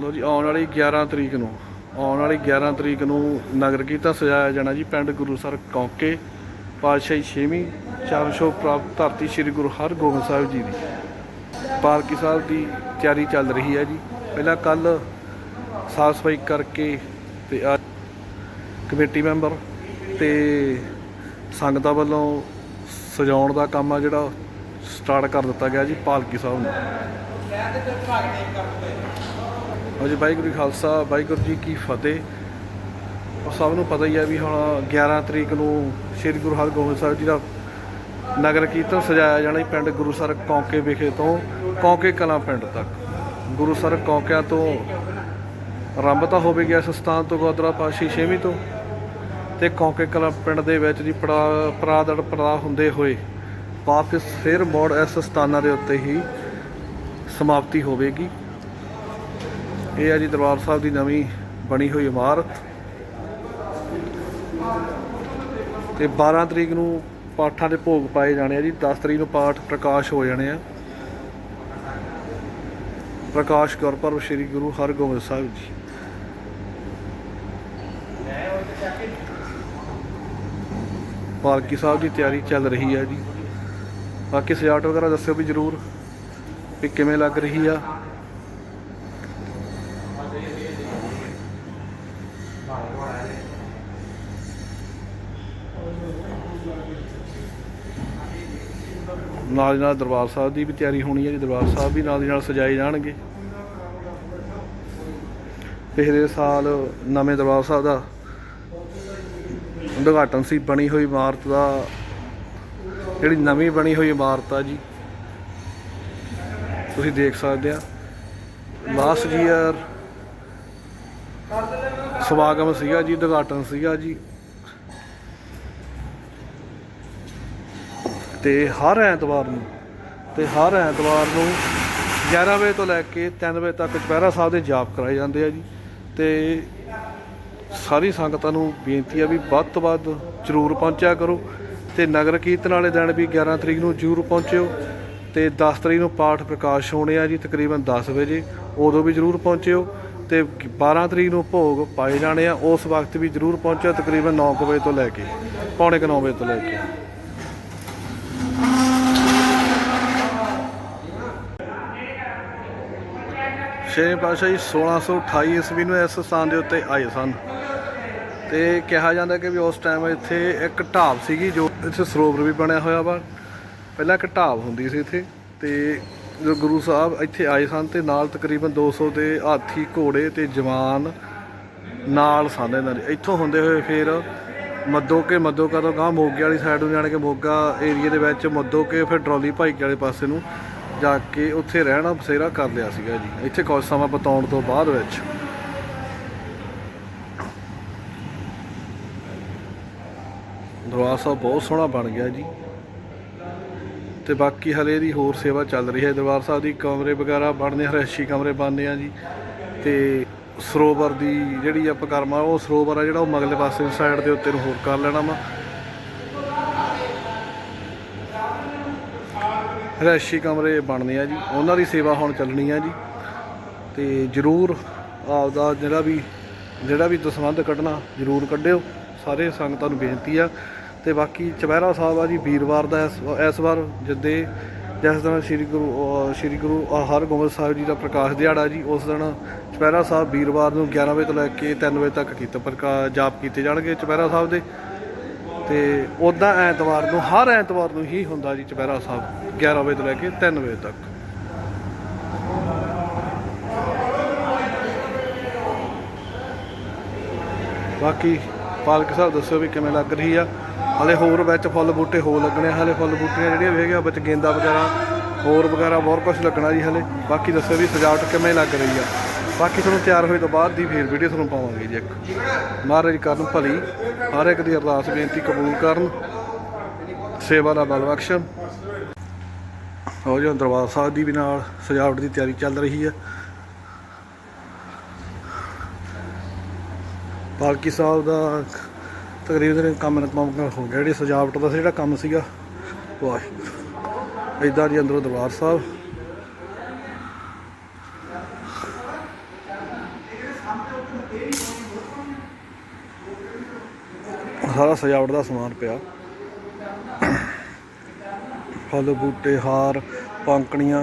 ਲੋ ਜੀ, ਆਉਣ ਵਾਲੀ 11 ਤਰੀਕ ਨੂੰ, ਆਉਣ ਵਾਲੀ 11 ਤਰੀਕ ਨੂੰ ਨਗਰ ਕੀਰਤਨ ਸਜਾਇਆ ਜਾਣਾ ਜੀ, ਪਿੰਡ ਗੁਰੂਸਰ ਕੌਂਕੇ, ਪਾਤਸ਼ਾਹੀ 6ਵੀਂ ਚਾਰ ਸ਼ੋਭ ਪ੍ਰਾਪਤ ਧਰਤੀ ਸ੍ਰੀ ਗੁਰੂ ਹਰਗੋਬਿੰਦ ਸਾਹਿਬ ਜੀ ਦੀ। ਪਾਲਕੀ ਸਾਹਿਬ ਦੀ ਤਿਆਰੀ ਚੱਲ ਰਹੀ ਹੈ ਜੀ। ਪਹਿਲਾਂ ਕੱਲ ਸਾਫ਼ ਸਫ਼ਾਈ ਕਰਕੇ ਤੇ ਅੱਜ ਕਮੇਟੀ ਮੈਂਬਰ ਤੇ ਸੰਗਤਾਂ ਵੱਲੋਂ ਸਜਾਉਣ ਦਾ ਕੰਮ ਆ ਜਿਹੜਾ ਸਟਾਰਟ ਕਰ ਦਿੱਤਾ ਗਿਆ ਜੀ, ਪਾਲਕੀ ਸਾਹਿਬ ਨੂੰ। ਹਾਂਜੀ, ਵਾਹਿਗੁਰੂ ਖਾਲਸਾ, ਵਾਹਿਗੁਰੂ ਜੀ ਕੀ ਫਤਿਹ। ਉਹ ਸਭ ਨੂੰ ਪਤਾ ਹੀ ਹੈ ਵੀ ਹੁਣ 11 ਤਰੀਕ ਨੂੰ ਸ੍ਰੀ ਗੁਰੂ ਹਰਗੋਬਿੰਦ ਸਾਹਿਬ ਜੀ ਦਾ ਨਗਰ ਕੀਰਤਨ ਸਜਾਇਆ ਜਾਣਾ ਜੀ ਪਿੰਡ ਗੁਰੂਸਰ ਕੌਂਕੇ ਵਿਖੇ ਤੋਂ, ਕੌਂਕੇ ਕਲਾਂ ਪਿੰਡ ਤੱਕ। ਗੁਰੂਸਰ ਕੌਂਕਿਆਂ ਤੋਂ ਆਰੰਭ ਤਾਂ ਹੋਵੇ ਇਸ ਸਥਾਨ ਤੋਂ, ਗੁਰਦੁਆਰਾ ਪਾਤਸ਼ਾਹੀ ਛੇਵੀਂ ਤੋਂ। ਤੇ ਕੌਂਕੇ ਕਲਾਂ ਪਿੰਡ ਦੇ ਵਿੱਚ ਜੀ ਪੜਾ ਪਰਾਦੜ ਪੜਾ ਹੁੰਦੇ ਹੋਏ ਵਾਪਸ ਫਿਰ ਮੋੜ ਇਸ ਸਥਾਨਾਂ ਦੇ ਉੱਤੇ ਹੀ ਸਮਾਪਤੀ ਹੋਵੇਗੀ। ਇਹ ਆ ਜੀ ਦਰਬਾਰ ਸਾਹਿਬ ਦੀ ਨਵੀਂ ਬਣੀ ਹੋਈ ਇਮਾਰਤ। ਤੇ 12 ਤਰੀਕ ਨੂੰ ਪਾਠਾਂ ਦੇ ਭੋਗ ਪਾਏ ਜਾਣੇ ਆ ਜੀ 10 ਤਰੀਕ ਨੂੰ ਪਾਠ ਪ੍ਰਕਾਸ਼ ਹੋ ਜਾਣੇ ਆ। ਪ੍ਰਕਾਸ਼ ਗੁਰਪੁਰਬ ਸ੍ਰੀ ਗੁਰੂ ਹਰਗੋਬਿੰਦ ਸਾਹਿਬ ਜੀ। ਪਾਲਕੀ ਸਾਹਿਬ ਦੀ ਤਿਆਰੀ ਚੱਲ ਰਹੀ ਹੈ ਜੀ। ਬਾਕੀ ਸਜਾਵਟ ਵਗੈਰਾ ਦੱਸਿਓ ਵੀ ਜਰੂਰ ਵੀ ਕਿਵੇਂ ਲੱਗ ਰਹੀ ਆ। ਨਾਲ ਦੀ ਨਾਲ ਦਰਬਾਰ ਸਾਹਿਬ ਦੀ ਵੀ ਤਿਆਰੀ ਹੋਣੀ ਹੈ, ਜੀ ਦਰਬਾਰ ਸਾਹਿਬ ਵੀ ਨਾਲ ਦੀ ਨਾਲ ਸਜਾਏ ਜਾਣਗੇ। ਪਿਛਲੇ ਸਾਲ ਨਵੇਂ ਦਰਬਾਰ ਸਾਹਿਬ ਦਾ ਉਦਘਾਟਨ ਸੀ, ਬਣੀ ਹੋਈ ਇਮਾਰਤ ਦਾ, ਜਿਹੜੀ ਨਵੀਂ ਬਣੀ ਹੋਈ ਇਮਾਰਤ ਆ ਜੀ। ਤੁਸੀਂ ਦੇਖ ਸਕਦੇ ਆ ਲਾਸਟ ਈਅਰ ਸਮਾਗਮ ਸੀਗਾ ਜੀ, ਉਦਘਾਟਨ ਸੀਗਾ ਜੀ। ਤੇ ਹਰ ਐਤਵਾਰ ਨੂੰ, ਤੇ ਹਰ ਐਤਵਾਰ ਨੂੰ 11 ਵਜੇ ਤੋਂ ਲੈ ਕੇ 3 ਵਜੇ ਤੱਕ ਚੁਪਹਿਰਾ ਸਾਹਿਬ ਦੇ ਜਾਪ ਕਰਾਏ ਜਾਂਦੇ ਆ ਜੀ। ਤੇ ਸਾਰੀ ਸੰਗਤਾਂ ਨੂੰ ਬੇਨਤੀ ਆ ਵੀ ਵੱਧ ਤੋਂ ਵੱਧ ਜ਼ਰੂਰ ਪਹੁੰਚਿਆ ਕਰੋ ਤੇ ਨਗਰ ਕੀਰਤਨ ਵਾਲੇ ਦਿਨ ਵੀ 11 ਤਰੀਕ ਨੂੰ ਜ਼ਰੂਰ ਪਹੁੰਚਿਓ ਤੇ 10 ਤਰੀਕ ਨੂੰ ਪਾਠ ਪ੍ਰਕਾਸ਼ ਹੋਣੇ ਆ ਜੀ ਤਕਰੀਬਨ 10 ਵਜੇ, ਉਦੋਂ ਵੀ ਜ਼ਰੂਰ ਪਹੁੰਚਿਓ ਤੇ 12 ਤਰੀਕ ਨੂੰ ਭੋਗ ਪਾਏ ਜਾਣੇ ਆ, ਉਸ ਵਕਤ ਵੀ ਜ਼ਰੂਰ ਪਹੁੰਚਿਓ ਤਕਰੀਬਨ 9 ਕੁ ਵਜੇ ਤੋਂ ਲੈ ਕੇ, ਪੌਣੇ ਕੁ 9 ਵਜੇ ਤੋਂ ਲੈ ਕੇ। ਛੇ ਪਾਤਸ਼ਾਹੀ 1628 ਈਸਵੀ ਨੂੰ ਇਸ ਸਥਾਨ ਦੇ ਉੱਤੇ ਆਏ ਸਨ। ਤੇ ਕਿਹਾ ਜਾਂਦਾ ਕਿ ਵੀ ਉਸ ਟਾਈਮ ਇੱਥੇ ਇੱਕ ਢਾਬ ਸੀਗੀ ਜੋ ਇੱਥੇ ਸਰੋਵਰ ਵੀ ਬਣਿਆ ਹੋਇਆ ਵਾ। ਪਹਿਲਾਂ ਇੱਕ ਢਾਬ ਹੁੰਦੀ ਸੀ ਇੱਥੇ ਤੇ ਜੋ ਗੁਰੂ ਸਾਹਿਬ ਇੱਥੇ ਆਏ ਸਨ ਤੇ ਨਾਲ ਤਕਰੀਬਨ 200 ਦੇ ਹਾਥੀ, ਘੋੜੇ ਤੇ ਜਵਾਨ ਨਾਲ ਸਨ ਇਹਨਾਂ ਦੇ। ਇੱਥੋਂ ਹੁੰਦੇ ਹੋਏ ਫਿਰ ਮੱਦੋ ਕੇ ਮੱਦੋ ਕਾ ਤੋਂ ਗਾਂ ਮੋਗੇ ਵਾਲੀ ਸਾਈਡ ਨੂੰ ਜਾਣ ਕੇ ਮੋਗਾ ਏਰੀਆ ਦੇ ਵਿੱਚ ਮੱਦੋ ਕੇ ਫਿਰ ਡਰੋਲੀ ਭਾਈਕੇ ਵਾਲੇ ਪਾਸੇ ਨੂੰ ਜਾ ਕੇ ਉੱਥੇ ਰਹਿਣਾ ਬਸੇਰਾ ਕਰ ਲਿਆ ਸੀਗਾ ਜੀ। ਇੱਥੇ ਕੁਝ ਸਮਾਂ ਬਤਾਉਣ ਤੋਂ ਬਾਅਦ ਵਿੱਚ। ਦਰਬਾਰ ਸਾਹਿਬ ਬਹੁਤ ਸੋਹਣਾ ਬਣ ਗਿਆ ਜੀ। ਤੇ ਬਾਕੀ ਹਲੇ ਦੀ ਹੋਰ ਸੇਵਾ ਚੱਲ ਰਹੀ ਹੈ। ਦਰਬਾਰ ਸਾਹਿਬ ਦੀ ਕਮਰੇ ਵਗੈਰਾ ਬਣਦੇ ਹਰੇਸ਼ੀ ਕਮਰੇ ਬਣਦੇ ਆ ਜੀ। ਤੇ ਸਰੋਵਰ ਦੀ ਜਿਹੜੀ ਆਪਾਂ ਕਰਮਾ, ਉਹ ਸਰੋਵਰ ਆ ਜਿਹੜਾ ਉਹ ਮਗਲੇ ਪਾਸੇ ਸਾਈਡ ਦੇ ਉੱਤੇ ਨੂੰ ਹੋਰ ਕਰ ਲੈਣਾ ਵਾ। ਰਿਹਾਇਸ਼ੀ ਕਮਰੇ ਬਣਨੇ ਆ ਜੀ। ਉਹਨਾਂ ਦੀ ਸੇਵਾ ਹੁਣ ਚੱਲਣੀ ਆ ਜੀ। ਤੇ ਜਰੂਰ ਆਪਦਾ ਜਿਹੜਾ ਵੀ ਜਿਹੜਾ ਵੀ ਦਸਵੰਧ ਕੱਢਣਾ ਜਰੂਰ ਕੱਢਿਓ। ਸਾਰੇ ਸੰਗਤਾਂ ਨੂੰ ਬੇਨਤੀ ਆ। ਤੇ ਬਾਕੀ ਚੁਪਹਿਰਾ ਸਾਹਿਬ ਆ ਜੀ, ਵੀਰਵਾਰ ਦਾ ਇਸ ਵਾਰ ਜਿੱਦੇ ਜਿਸ ਦਿਨ ਸ੍ਰੀ ਗੁਰੂ ਸ੍ਰੀ ਗੁਰੂ ਹਰਗੋਬਿੰਦ ਸਾਹਿਬ ਜੀ ਦਾ ਪ੍ਰਕਾਸ਼ ਦਿਹਾੜਾ ਜੀ, ਉਸ ਦਿਨ ਚੁਪਹਿਰਾ ਸਾਹਿਬ ਵੀਰਵਾਰ ਨੂੰ 11 ਵਜੇ ਤੋਂ ਲੈ ਕੇ 3 ਵਜੇ ਤੱਕ ਕੀਤਾ ਪ੍ਰਕਾਸ਼ ਜਾਪ ਕੀਤੇ ਜਾਣਗੇ ਚੁਪਹਿਰਾ ਸਾਹਿਬ ਦੇ। ਤੇ ਉਦਾਂ ਐਤਵਾਰ ਨੂੰ ਹਰ ਐਤਵਾਰ ਨੂੰ ਹੀ ਹੁੰਦਾ ਜੀ ਚੁਪਹਿਰਾ ਸਾਹਿਬ। 11 ਵਜੇ ਤੋਂ ਲੈ ਕੇ 3 ਵਜੇ ਤੱਕ। ਬਾਕੀ ਪਾਲਕ ਸਾਹਿਬ ਦੱਸੋ ਵੀ ਕਿਵੇਂ ਲੱਗ ਰਹੀ ਆ। ਹਲੇ ਹੋਰ ਵਿੱਚ ਫੁੱਲ ਬੂਟੇ ਹੋ ਲੱਗਣੇ ਆ, ਹਲੇ ਫੁੱਲ ਬੂਟੀਆਂ ਜਿਹੜੀਆਂ ਵੇਖਿਆ ਵਿੱਚ ਗੇਂਦਾ ਵਗੈਰਾ ਹੋਰ ਵਗੈਰਾ ਬਹੁਤ ਕੁਝ ਲੱਗਣਾ ਜੀ ਹਲੇ। ਬਾਕੀ ਦੱਸੋ ਵੀ ਸਜਾਵਟ ਕਿਵੇਂ ਲੱਗ ਰਹੀ ਆ। ਬਾਕੀ ਤੁਹਾਨੂੰ ਤਿਆਰ ਹੋਏ ਤੋਂ ਬਾਅਦ ਦੀ ਫੇਰ ਵੀਡੀਓ ਤੁਹਾਨੂੰ ਪਾਵਾਂਗੇ ਜੀ ਇੱਕ। ਮਹਾਰਾਜ ਕਰਨ ਭਲੀ ਹਰ ਇੱਕ ਦੀ ਅਰਦਾਸ ਬੇਨਤੀ ਕਬੂਲ ਕਰਨ। ਸੇਵਾ ਦਾ ਬਲ ਬਖਸ਼ਣ ਹੋ ਜੋ ਦਰਬਾਰ ਸਾਹਿਬ ਦੀ ਵੀ ਨਾਲ ਸਜਾਵਟ ਦੀ ਤਿਆਰੀ ਚੱਲ ਰਹੀ ਹੈ। ਪਾਲਕੀ ਸਾਹਿਬ ਦਾ ਤਕਰੀਬਨ ਕੰਮ ਮੁਕੰਮਲ ਹੋ ਗਿਆ, ਜਿਹੜੀ ਸਜਾਵਟ ਦਾ ਜਿਹੜਾ ਕੰਮ ਸੀਗਾ, ਵਾਹਿਗੁਰੂ। ਇਦਾਂ ਜੀ ਅੰਦਰੋਂ ਦਰਬਾਰ ਸਾਹਿਬ। ਸਾਰਾ ਸਜਾਵਟ ਦਾ ਸਮਾਨ ਪਿਆ। ਫੁੱਲ, ਬੂਟੇ, ਹਾਰ, ਪੰਕਣੀਆਂ।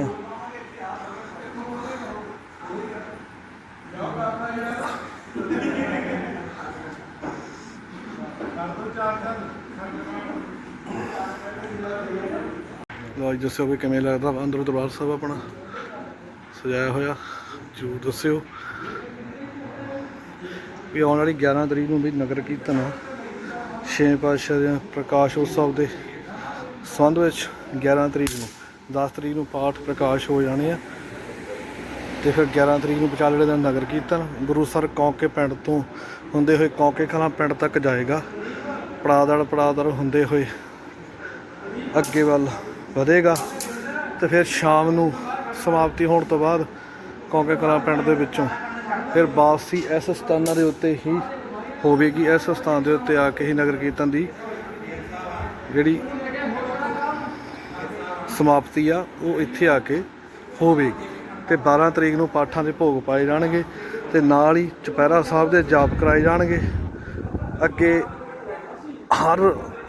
ਲੋ ਦੱਸਿਓ ਵੀ ਕਿਵੇਂ ਲੱਗਦਾ ਵਾ? ਅੰਦਰੋਂ ਦਰਬਾਰ ਸਾਹਿਬ ਆਪਣਾ ਸਜਾਇਆ ਹੋਇਆ। ਜਰੂਰ ਦੱਸਿਓ। ਵੀ ਆਉਣ ਵਾਲੀ 11 ਤਰੀਕ ਨੂੰ ਵੀ ਨਗਰ ਕੀਰਤਨ ਆ। ਛੇ ਪਾਤਸ਼ਾਹ ਦੇ ਪ੍ਰਕਾਸ਼ ਉਤਸਵ ਦੇ। ਸੰਬੰਧ ਵਿੱਚ 11 ਤਰੀਕ ਨੂੰ 10 ਤਰੀਕ ਨੂੰ ਪਾਠ ਪ੍ਰਕਾਸ਼ ਹੋ ਜਾਣੇ ਆ। ਤੇ ਫਿਰ 11 ਤਰੀਕ ਨੂੰ ਵਿਚਾਲੇ ਦਾ ਨਗਰ ਕੀਰਤਨ ਗੁਰੂਸਰ ਕੌਂਕੇ ਪਿੰਡ ਤੋਂ ਹੁੰਦੇ ਹੋਏ ਕੌਂਕੇ ਕਲਾਂ ਪਿੰਡ ਤੱਕ ਜਾਏਗਾ। ਪੜਾਦੜ ਪੜਾਦੜ ਹੁੰਦੇ ਹੋਏ ਅੱਗੇ ਵੱਲ ਵਧੇਗਾ। ਤੇ ਫਿਰ ਸ਼ਾਮ ਨੂੰ ਸਮਾਪਤੀ ਹੋਣ ਤੋਂ ਬਾਅਦ ਕੌਂਕੇ ਕਲਾਂ ਪਿੰਡ ਦੇ ਵਿੱਚੋਂ ਫਿਰ ਵਾਪਸੀ ਇਸ ਸਥਾਨਾਂ ਦੇ ਉੱਤੇ ਹੀ ਹੋਵੇਗੀ। ਇਸ ਸਥਾਨ ਦੇ ਉੱਤੇ ਆ ਕੇ ਹੀ ਨਗਰ ਕੀਰਤਨ ਦੀ ਜਿਹੜੀ ਸਮਾਪਤੀ ਆ, ਉਹ ਇੱਥੇ ਆ ਕੇ ਹੋਵੇਗੀ ਤੇ 12 ਤਰੀਕ ਨੂੰ ਪਾਠਾਂ ਦੇ ਭੋਗ ਪਾਏ ਜਾਣਗੇ ਤੇ ਨਾਲ ਹੀ ਚੁਪਹਿਰਾ ਸਾਹਿਬ ਦੇ ਜਾਪ ਕਰਾਏ ਜਾਣਗੇ। ਅੱਗੇ ਹਰ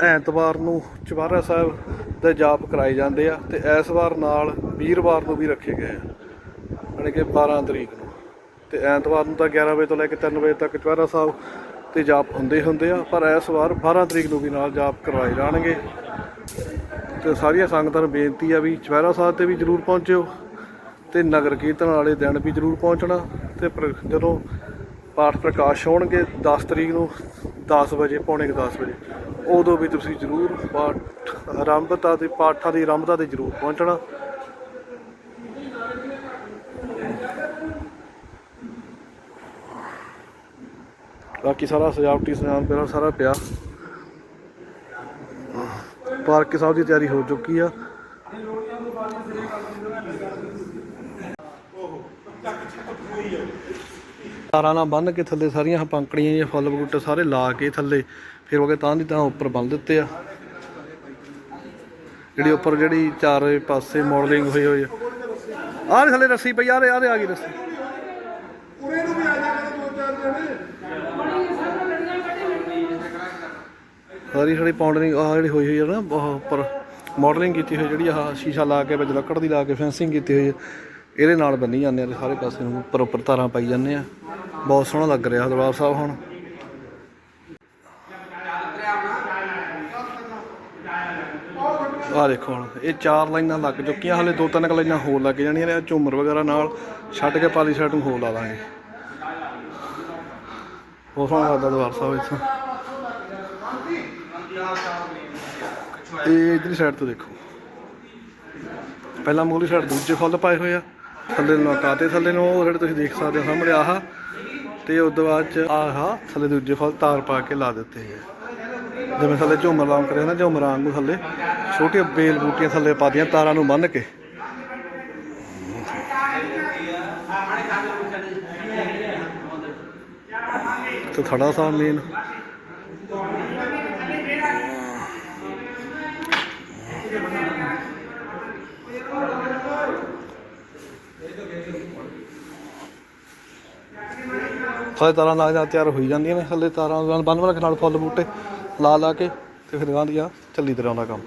ਐਤਵਾਰ ਨੂੰ ਚੁਪਹਿਰਾ ਸਾਹਿਬ ਦੇ ਜਾਪ ਕਰਾਏ ਜਾਂਦੇ ਆ ਤੇ ਇਸ ਵਾਰ ਨਾਲ ਵੀਰਵਾਰ ਨੂੰ ਵੀ ਰੱਖੇ ਗਏ ਆ, ਯਾਨੀ ਕਿ 12 ਤਰੀਕ ਨੂੰ। ਤੇ ਐਤਵਾਰ ਨੂੰ ਤਾਂ 11 ਵਜੇ ਤੋਂ ਲੈ ਕੇ 3 ਵਜੇ ਤੱਕ ਚੁਪਹਿਰਾ ਸਾਹਿਬ ਤੇ ਜਾਪ ਹੁੰਦੇ ਹੁੰਦੇ ਆ, ਪਰ ਇਸ ਵਾਰ 12 ਤਰੀਕ ਨੂੰ ਵੀ ਨਾਲ ਜਾਪ ਕਰਵਾਏ ਜਾਣਗੇ। ਤੇ ਸਾਰੀਆਂ ਸੰਗਤਾਂ ਨੂੰ ਬੇਨਤੀ ਆ ਵੀ ਚੁਪਹਿਰਾ ਸਾਹਿਬ ਤੇ ਵੀ ਜਰੂਰ ਪਹੁੰਚਿਓ ਤੇ ਨਗਰ ਕੀਰਤਨ ਵਾਲੇ ਦਿਨ ਵੀ ਜਰੂਰ ਪਹੁੰਚਣਾ ਤੇ ਪਰ- ਜਦੋਂ ਪਾਠ ਪ੍ਰਕਾਸ਼ ਹੋਣਗੇ 10 ਤਰੀਕ ਨੂੰ 10 ਵਜੇ, ਪੌਣੇ ਕੁ 10 ਵਜੇ, ਉਦੋਂ ਵੀ ਤੁਸੀਂ ਜਰੂਰ ਪਾਠ ਆਰੰਭਤਾ ਤੇ ਪਾਠਾਂ ਦੀ ਆਰੰਭਤਾ ਤੇ ਜਰੂਰ ਪਹੁੰਚਣਾ। ਬਾਕੀ ਸਾਰਾ ਸਜਾਵਟੀ ਸਮਾਨ ਪਹਿਲਾਂ ਸਾਰਾ ਪਿਆ। ਪਾਰਕ ਸਾਹਿਬ ਦੀ ਤਿਆਰੀ ਹੋ ਚੁੱਕੀ ਆ। ਤਾਰਾਂ ਨਾਲ ਬੰਨ ਕੇ ਥੱਲੇ ਸਾਰੀਆਂ ਪੰਕੜੀਆਂ ਜਾਂ ਫੁੱਲ ਬੂਟੇ ਸਾਰੇ ਲਾ ਕੇ ਥੱਲੇ, ਫਿਰ ਉਹ ਕੇ ਤਾਂ ਦੀ ਤਾਂ ਉੱਪਰ ਬੰਨ ਦਿੱਤੇ ਆ। ਜਿਹੜੀ ਉੱਪਰ ਜਿਹੜੀ ਚਾਰੇ ਪਾਸੇ ਮਾਡਲਿੰਗ ਹੋਈ ਹੋਈ ਆ। ਆਹ ਥੱਲੇ ਰੱਸੀ ਪਈ ਆ ਰੇ ਆ ਰੇ ਆ ਗਈ ਰੱਸੀ। ਸਾਰੀ ਸਾਡੀ ਪਾਉਂਡਰਿੰਗ ਆਹ ਜਿਹੜੀ ਹੋਈ ਹੋਈ ਹੈ ਨਾ, ਆਹ ਉੱਪਰ ਮਾਡਲਿੰਗ ਕੀਤੀ ਹੋਈ ਜਿਹੜੀ, ਆਹ ਸ਼ੀਸ਼ਾ ਲਾ ਕੇ ਵਿੱਚ ਲੱਕੜ ਦੀ ਲਾ ਕੇ ਫੈਂਸਿੰਗ ਕੀਤੀ ਹੋਈ ਹੈ ਇਹਦੇ ਨਾਲ ਬੰਨੀ ਜਾਂਦੇ ਆ ਤੇ ਸਾਰੇ ਪਾਸੇ ਨੂੰ ਉੱਪਰ ਉੱਪਰ ਤਾਰਾਂ ਪਾਈ ਜਾਂਦੇ ਆ। ਬਹੁਤ ਸੋਹਣਾ ਲੱਗ ਰਿਹਾ ਦਰਬਾਰ ਸਾਹਿਬ ਹੁਣ। ਆਹ ਦੇਖੋ ਹੁਣ, ਇਹ ਚਾਰ ਲਾਈਨਾਂ ਲੱਗ ਚੁੱਕੀਆਂ, ਹਲੇ ਦੋ ਤਿੰਨ ਕੁ ਲਾਈਨਾਂ ਹੋਰ ਲੱਗ ਜਾਣੀਆਂ ਨੇ ਝੂਮਰ ਵਗੈਰਾ ਨਾਲ ਛੱਡ ਕੇ ਪਾਲੀ ਸਾਈਡ ਨੂੰ ਹੋਰ ਲਾ ਦਾਂਗੇ। ਬਹੁਤ ਸੋਹਣਾ ਲੱਗਦਾ ਦਰਬਾਰ ਸਾਹਿਬ ਇੱਥੋਂ। ਇਹ ਇਧਰਲੀ ਸਾਈਡ ਤੋਂ ਦੇਖੋ। ਪਹਿਲਾਂ ਮੂਲੀ ਸਾਈਡ ਦੂਜੇ ਫੁੱਲ ਪਾਏ ਹੋਏ ਆ। ਥੱਲੇ ਨੂੰ ਕਾਤੇ ਥੱਲੇ ਨੂੰ, ਉਹ ਜਿਹੜੇ ਤੁਸੀਂ ਦੇਖ ਸਕਦੇ ਹੋ ਸਾਹਮਣੇ ਆਹ। ਤੇ ਉਸ ਤੋਂ ਬਾਅਦ ਚ ਆਹ ਥੱਲੇ ਦੂਜੇ ਫੁੱਲ ਤਾਰ ਪਾ ਕੇ ਲਾ ਦਿੱਤੇ ਆ। ਜਿਵੇਂ ਥੱਲੇ ਝੂਮਰ ਲਾਉਂ ਕਰਿਆ ਨਾ, ਝੂਮਰਾਂ ਵਾਂਗੂ ਥੱਲੇ ਛੋਟੀਆਂ ਬੇਲ ਬੂਟੀਆਂ ਥੱਲੇ ਪਾਦੀਆਂ ਤਾਰਾਂ ਨੂੰ ਬੰਨ੍ਹ ਕੇ। ਤੇ ਥੜਾ ਸਾਹਿਬ ਮੇਨ ਹਲੇ ਤਾਰਾਂ ਲਾ ਜਾ ਤਿਆਰ ਹੋਈ ਜਾਂਦੀਆਂ ਨੇ, ਹਲੇ ਤਾਰਾਂ ਨਾਲ ਬੰਨ ਬੰਨ ਕੇ ਨਾਲ ਫੁੱਲ ਬੂਟੇ ਲਾ ਲਾ ਕੇ ਤੇ ਫਿਰ ਗਾਂ ਦੀਆਂ ਚੱਲੀ ਤਰ੍ਹਾਂ ਦਾ ਕੰਮ।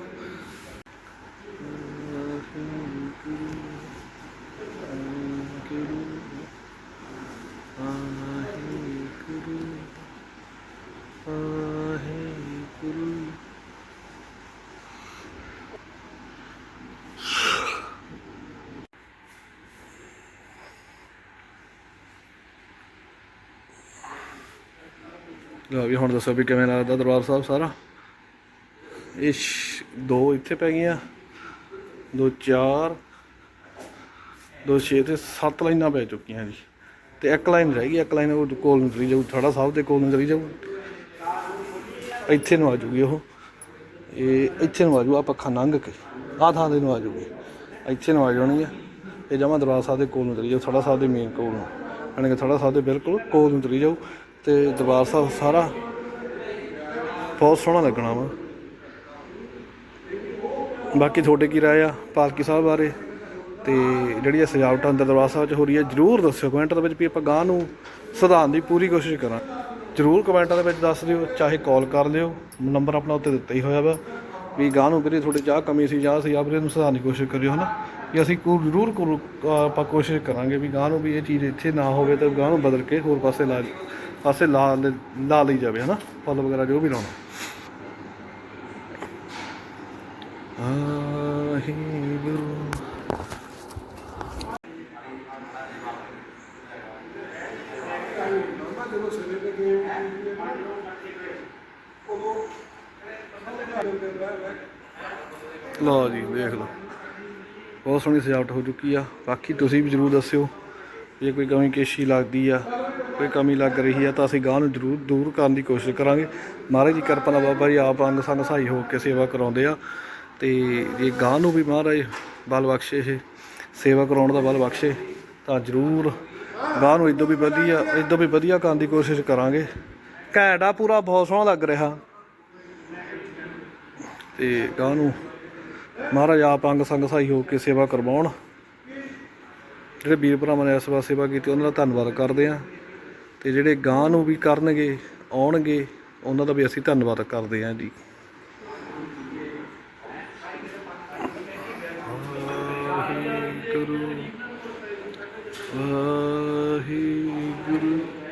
ਲਓ ਵੀ ਹੁਣ ਦੱਸੋ ਵੀ ਕਿਵੇਂ ਲੱਗਦਾ ਦਰਬਾਰ ਸਾਹਿਬ ਸਾਰਾ? ਇਹ ਦੋ ਇੱਥੇ ਪੈ ਗਈਆਂ। ਦੋ ਚਾਰ, ਦੋ ਛੇ ਤੇ ਸੱਤ ਲਾਈਨਾਂ ਪੈ ਚੁੱਕੀਆਂ ਜੀ। ਤੇ ਇੱਕ ਲਾਈਨ ਰਹਿ ਗਈ, ਇੱਕ ਲਾਈਨ ਉਹ ਕੋਲ ਨੂੰ ਚਲੀ ਜਾਊ ਥੜਾ ਸਾਹਿਬ ਦੇ ਕੋਲ ਨੂੰ ਚਲੀ ਜਾਊ। ਇੱਥੇ ਨੂੰ ਆ ਜੂਗੀ ਉਹ। ਇਹ ਇੱਥੇ ਨੂੰ ਆ ਜੂ ਆ ਪੱਖਾ ਲੰਘ ਕੇ। ਆਹ ਥਾਂ ਦੇ ਨੂੰ ਆ ਜੂਗੀ। ਇੱਥੇ ਨੂੰ ਆ ਜਾਣੀ ਆ ਇਹ ਜਮਾ ਦਰਬਾਰ ਸਾਹਿਬ ਦੇ ਕੋਲ ਨੂੰ ਚਲੀ ਜਾਊ ਥੜਾ ਸਾਹਿਬ ਦੇ ਮੇਨ ਕੋਲ ਨੂੰ। ਯਾਨੀ ਕਿ ਥੜਾ ਸਾਹਿਬ ਦੇ ਬਿਲਕੁਲ ਕੋਲ ਨੂੰ ਚਲੀ ਜਾਊ। ਤੇ ਦਰਬਾਰ ਸਾਹਿਬ ਸਾਰਾ ਬਹੁਤ ਸੋਹਣਾ ਲੱਗਣਾ ਵਾ। ਬਾਕੀ ਤੁਹਾਡੇ ਕੀ ਰਾਏ ਆ ਪਾਲਕੀ ਸਾਹਿਬ ਬਾਰੇ? ਤੇ ਜਿਹੜੀ ਇਹ ਸਜਾਵਟ ਅੰਦਰ ਦਰਬਾਰ ਸਾਹਿਬ 'ਚ ਹੋ ਰਹੀ ਹੈ ਜਰੂਰ ਦੱਸਿਓ ਕਮੈਂਟ ਦੇ ਵਿੱਚ ਵੀ ਆਪਾਂ ਗਾਂ ਨੂੰ ਸੁਧਾਰਨ ਦੀ ਪੂਰੀ ਕੋਸ਼ਿਸ਼ ਕਰਾਂ ਜਰੂਰ ਕਮੈਂਟਾਂ ਦੇ ਵਿੱਚ ਦੱਸ ਦਿਓ, ਚਾਹੇ ਕਾਲ ਕਰ ਲਿਓ, ਨੰਬਰ ਆਪਣਾ ਉੱਤੇ ਦਿੱਤਾ ਹੀ ਹੋਇਆ ਵਾ। ਵੀ ਗਾਂ ਨੂੰ ਵੀਰੇ ਤੁਹਾਡੇ ਚਾਹ ਕਮੀ ਸੀ, ਜਾਂ ਸੀ ਆ ਵੀਰੇ ਨੂੰ ਸੁਧਾਰਨ ਦੀ ਕੋਸ਼ਿਸ਼ ਕਰਿਓ, ਹਨਾ? ਵੀ ਅਸੀਂ ਕੋ, ਜ਼ਰੂਰ ਕੋ- ਆਪਾਂ ਕੋਸ਼ਿਸ਼ ਕਰਾਂਗੇ ਵੀ ਗਾਂ ਨੂੰ ਵੀ ਇਹ ਚੀਜ਼ ਇੱਥੇ ਨਾ ਹੋਵੇ ਤਾਂ ਗਾਂ ਨੂੰ ਬਦਲ ਕੇ ਹੋਰ ਪਾਸੇ ਲਾ ਪਾਸੇ ਲਾ ਲਾ ਲਈ ਜਾਵੇ, ਹਨਾ? ਫੁੱਲ ਵਗੈਰਾ ਜੋ ਵੀ ਲਾਉਣਾ। ਵਾਹਿਗੁਰੂ ਲਓ ਜੀ, ਦੇਖ ਲਓ। ਬਹੁਤ ਸੋਹਣੀ ਸਜਾਵਟ ਹੋ ਚੁੱਕੀ ਆ। ਬਾਕੀ ਤੁਸੀਂ ਵੀ ਜਰੂਰ ਦੱਸਿਓ, ਜੇ ਕੋਈ ਕਮੀ ਕੇਸ਼ੀ ਲੱਗਦੀ ਆ। ਕੋਈ ਕਮੀ ਲੱਗ ਰਹੀ ਹੈ ਤਾਂ ਅਸੀਂ ਗਾਂ ਨੂੰ ਜਰੂਰ ਦੂਰ ਕਰਨ ਦੀ ਕੋਸ਼ਿਸ਼ ਕਰਾਂਗੇ। ਮਹਾਰਾਜ ਜੀ, ਕਿਰਪਾ ਨਾਲ ਬਾਬਾ ਜੀ ਆਪ ਅੰਗ ਸੰਗ ਸਹਾਈ ਹੋ ਕੇ ਸੇਵਾ ਕਰਾਉਂਦੇ ਆ। ਤੇ ਜੇ ਗਾਂ ਨੂੰ ਵੀ ਮਹਾਰਾਜ ਬਲ ਬਖਸ਼ੇ ਇਹ, ਸੇਵਾ ਕਰਾਉਣ ਦਾ ਬਲ ਬਖਸ਼ੇ, ਤਾਂ ਜਰੂਰ ਗਾਂ ਨੂੰ ਇਦੋਂ ਵੀ ਵਧੀਆ, ਇਦੋਂ ਵੀ ਵਧੀਆ ਕਰਨ ਦੀ ਕੋਸ਼ਿਸ਼ ਕਰਾਂਗੇ। ਘੈਂਟ ਪੂਰਾ ਬਹੁਤ ਸੋਹਣਾ ਲੱਗ ਰਿਹਾ। ਤੇ ਗਾਂ ਨੂੰ ਮਹਾਰਾਜ ਆਪ ਅੰਗ ਸੰਗ ਸਹਾਈ ਹੋ ਕੇ ਸੇਵਾ ਕਰਵਾਉਣ। ਜਿਹੜੇ ਵੀਰ ਭਰਾਵਾਂ ਨੇ ਇਸ ਵਾਰ ਸੇਵਾ ਕੀਤੀ, ਉਹਨਾਂ ਦਾ ਧੰਨਵਾਦ ਕਰਦੇ ਆ। ਤੇ ਜਿਹੜੇ ਗਾਂ ਨੂੰ ਵੀ ਕਰਨਗੇ, ਆਉਣਗੇ, ਉਹਨਾਂ ਦਾ ਵੀ ਅਸੀਂ ਧੰਨਵਾਦ ਕਰਦੇ ਹਾਂ ਜੀ। ਵਾਹਿਗੁਰੂ ਗੁਰੂ